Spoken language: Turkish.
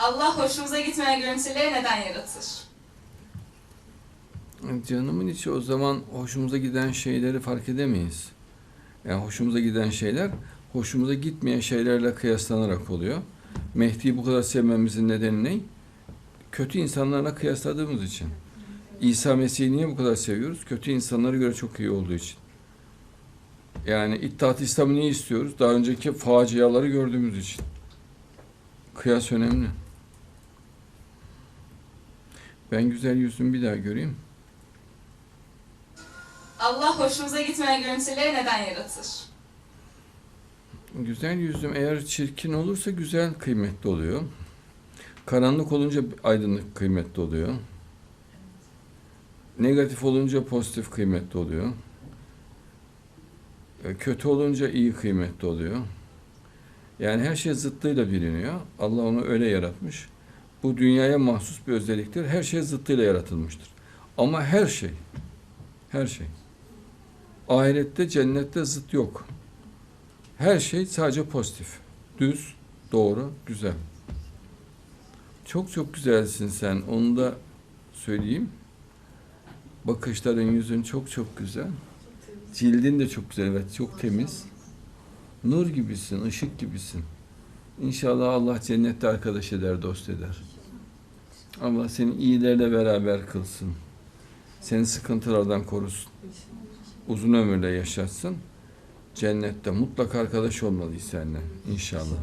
Allah hoşumuza gitmeyen görüntüleri neden yaratır? Canımın içi o zaman hoşumuza giden şeyleri fark edemeyiz. Yani hoşumuza giden şeyler hoşumuza gitmeyen şeylerle kıyaslanarak oluyor. Mehdi'yi bu kadar sevmemizin nedeni ne? Kötü insanlarla kıyasladığımız için. İsa Mesih'i niye bu kadar seviyoruz? Kötü insanlara göre çok iyi olduğu için. Yani İttihat İslam'ı niye istiyoruz? Daha önceki faciaları gördüğümüz için. Kıyas önemli. Ben güzel yüzümü bir daha göreyim. Allah hoşumuza gitmeyen görüntüleri neden yaratır? Güzel yüzüm eğer çirkin olursa güzel kıymetli oluyor. Karanlık olunca aydınlık kıymetli oluyor. Negatif olunca pozitif kıymetli oluyor. E, Kötü olunca iyi kıymetli oluyor. Yani her şey zıttıyla biliniyor. Allah onu öyle yaratmış. Bu dünyaya mahsus bir özelliktir. Her şey zıttıyla yaratılmıştır. Ama her şey, her şey. Ahirette, cennette zıt yok. Her şey sadece pozitif. Düz, doğru, güzel. Çok çok güzelsin sen. Onu da söyleyeyim. Bakışların, yüzün çok çok güzel. Cildin de çok güzel. Evet, çok temiz. Nur gibisin, ışık gibisin. İnşallah Allah cennette arkadaş eder, dost eder. Allah seni iyilerle beraber kılsın. Seni sıkıntılardan korusun. Uzun ömürle yaşatsın. Cennette mutlak arkadaş olmalıyız seninle inşallah.